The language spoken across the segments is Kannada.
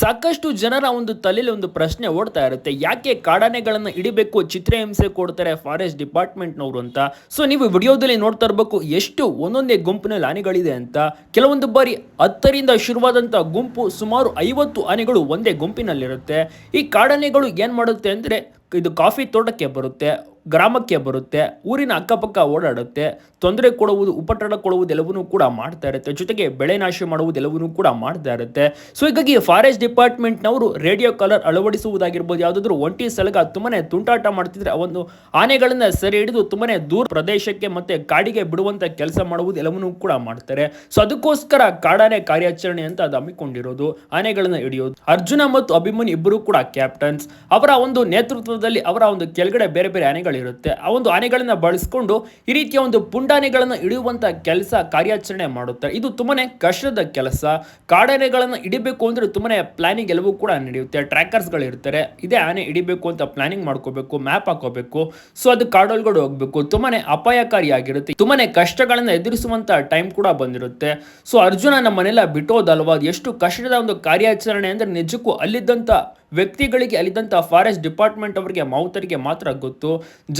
ಸಾಕಷ್ಟು ಜನರ ಒಂದು ತಲೆಯಲ್ಲಿ ಒಂದು ಪ್ರಶ್ನೆ ಓಡ್ತಾ ಇರುತ್ತೆ. ಯಾಕೆ ಕಾಡಾನೆಗಳನ್ನು ಇಡಬೇಕು ಚಿತ್ರಹಿಂಸೆ ಕೊಡ್ತಾರೆ ಫಾರೆಸ್ಟ್ ಡಿಪಾರ್ಟ್ಮೆಂಟ್ನವರು ಅಂತ. ಸೊ ನೀವು ವಿಡಿಯೋದಲ್ಲಿ ನೋಡ್ತಾ ಇರಬೇಕು, ಎಷ್ಟು ಒಂದೊಂದೇ ಗುಂಪಿನಲ್ಲಿ ಆನೆಗಳಿದೆ ಅಂತ. ಕೆಲವೊಂದು ಬಾರಿ ಹತ್ತರಿಂದ ಶುರುವಾದಂಥ ಗುಂಪು ಸುಮಾರು ಐವತ್ತು ಆನೆಗಳು ಒಂದೇ ಗುಂಪಿನಲ್ಲಿರುತ್ತೆ. ಈ ಕಾಡಾನೆಗಳು ಏನು ಮಾಡುತ್ತೆ ಅಂದರೆ, ಇದು ಕಾಫಿ ತೋಟಕ್ಕೆ ಬರುತ್ತೆ. ಗ್ರಾಮಕ್ಕೆ ಬರುತ್ತೆ, ಊರಿನ ಅಕ್ಕಪಕ್ಕ ಓಡಾಡುತ್ತೆ, ತೊಂದರೆ ಕೊಡುವುದು, ಉಪಟಳ ಕೊಡುವುದೆಲ್ಲವನ್ನೂ ಕೂಡ ಮಾಡ್ತಾ ಇರುತ್ತೆ. ಜೊತೆಗೆ ಬೆಳೆ ನಾಶ ಮಾಡುವುದೆಲ್ಲವನ್ನೂ ಕೂಡ ಮಾಡ್ತಾ ಇರುತ್ತೆ. ಸೊ ಹೀಗಾಗಿ ಫಾರೆಸ್ಟ್ ಡಿಪಾರ್ಟ್ಮೆಂಟ್ನವರು ರೇಡಿಯೋ ಕಾಲರ್ ಅಳವಡಿಸುವುದಾಗಿರ್ಬೋದು, ಯಾವುದಾದ್ರೂ ಒಂಟಿ ಸಲಗ ತುಂಬನೇ ತುಂಟಾಟ ಮಾಡ್ತಿದ್ರೆ ಆ ಒಂದು ಆನೆಗಳನ್ನ ಸೆರೆ ಹಿಡಿದು ತುಂಬಾನೇ ದೂರ ಪ್ರದೇಶಕ್ಕೆ ಮತ್ತೆ ಕಾಡಿಗೆ ಬಿಡುವಂತ ಕೆಲಸ ಮಾಡುವುದು ಎಲ್ಲವನ್ನೂ ಕೂಡ ಮಾಡ್ತಾರೆ. ಸೊ ಅದಕ್ಕೋಸ್ಕರ ಕಾಡಾನೆ ಕಾರ್ಯಾಚರಣೆ ಅಂತ ಅದು ಹಮ್ಮಿಕೊಂಡಿರೋದು, ಆನೆಗಳನ್ನ ಹಿಡಿಯೋದು. ಅರ್ಜುನ ಮತ್ತು ಅಭಿಮನ್ ಇಬ್ಬರು ಕೂಡ ಕ್ಯಾಪ್ಟನ್ಸ್ ಅವರ ಒಂದು ನೇತೃತ್ವದಲ್ಲಿ ಅವರ ಒಂದು ಕೆಳಗಡೆ ಬೇರೆ ಬೇರೆ ಆನೆಗಳಿರುತ್ತೆ ಆ ಒಂದು ಆನೆಗಳನ್ನು ಬಳಸ್ಕೊಂಡು ಈ ರೀತಿಯ ಒಂದು ಪುಂಡಾನೆಗಳನ್ನು ಹಿಡಿಯುವಂತ ಕೆಲಸ ಕಾರ್ಯಾಚರಣೆ ಮಾಡುತ್ತಾರೆ ಇದು ತುಂಬಾ ಕಷ್ಟದ ಕೆಲಸ. ಕಾಡಾನೆಗಳನ್ನ ಹಿಡಿಬೇಕು ಅಂದ್ರೆ ತುಂಬಾ ಪ್ಲಾನಿಂಗ್ ಎಲ್ಲವೂ ಕೂಡ ನಡೆಯುತ್ತೆ. ಟ್ರ್ಯಾಕರ್ಸ್ಗಳು ಇರ್ತಾರೆ. ಇದೇ ಆನೆ ಹಿಡಿಬೇಕು ಅಂತ ಪ್ಲಾನಿಂಗ್ ಮಾಡ್ಕೋಬೇಕು ಮ್ಯಾಪ್ ಹಾಕೋಬೇಕು. ಸೊ ಅದು ಕಾಡೊಳಗಡೆ ಹೋಗಬೇಕು. ತುಂಬಾ ಅಪಾಯಕಾರಿಯಾಗಿರುತ್ತೆ. ತುಂಬಾ ಕಷ್ಟಗಳನ್ನು ಎದುರಿಸುವಂಥ ಟೈಮ್ ಕೂಡ ಬಂದಿರುತ್ತೆ. ಸೊ ಅರ್ಜುನ ನಮ್ಮನೆಲ್ಲ ಬಿಟ್ಟೋದಲ್ವಾ? ಎಷ್ಟು ಕಷ್ಟದ ಒಂದು ಕಾರ್ಯಾಚರಣೆ ಅಂದ್ರೆ ನಿಜಕ್ಕೂ ಅಲ್ಲಿದ್ದಂತ ವ್ಯಕ್ತಿಗಳಿಗೆ ಅಲ್ಲಿದ್ದಂಥ ಫಾರೆಸ್ಟ್ ಡಿಪಾರ್ಟ್ಮೆಂಟ್ ಅವರಿಗೆ ಮೌತರಿಗೆ ಮಾತ್ರ ಗೊತ್ತು.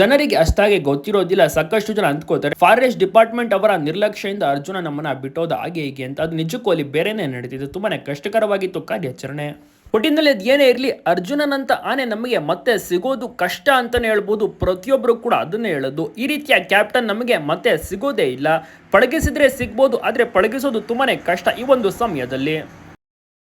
ಜನರಿಗೆ ಅಷ್ಟಾಗಿ ಗೊತ್ತಿರೋದಿಲ್ಲ. ಸಾಕಷ್ಟು ಜನ ಅಂದ್ಕೋತಾರೆ ಫಾರೆಸ್ಟ್ ಡಿಪಾರ್ಟ್ಮೆಂಟ್ ಅವರ ನಿರ್ಲಕ್ಷ್ಯದಿಂದ ಅರ್ಜುನ ನಮ್ಮನ್ನ ಬಿಟ್ಟೋದ ಹಾಗೆ ಹೀಗೆ ಅಂತ. ಅದು ನಿಜಕ್ಕೂ ಅಲ್ಲಿ ಬೇರೆನೇ ನಡೀತಿದೆ. ತುಂಬಾನೇ ಕಷ್ಟಕರವಾಗಿತ್ತು ಕಾರ್ಯಾಚರಣೆ. ಒಟ್ಟಿನಲ್ಲಿ ಅದು ಇರಲಿ, ಅರ್ಜುನನಂತ ಆನೆ ನಮಗೆ ಮತ್ತೆ ಸಿಗೋದು ಕಷ್ಟ ಅಂತಾನೆ ಹೇಳ್ಬೋದು. ಪ್ರತಿಯೊಬ್ಬರು ಕೂಡ ಅದನ್ನೇ ಹೇಳೋದು. ಈ ರೀತಿಯ ಕ್ಯಾಪ್ಟನ್ ನಮಗೆ ಮತ್ತೆ ಸಿಗೋದೇ ಇಲ್ಲ. ಪಳಗಿಸಿದ್ರೆ ಸಿಗ್ಬೋದು, ಆದರೆ ಪಳಗಿಸೋದು ತುಂಬಾ ಕಷ್ಟ ಈ ಒಂದು ಸಮಯದಲ್ಲಿ.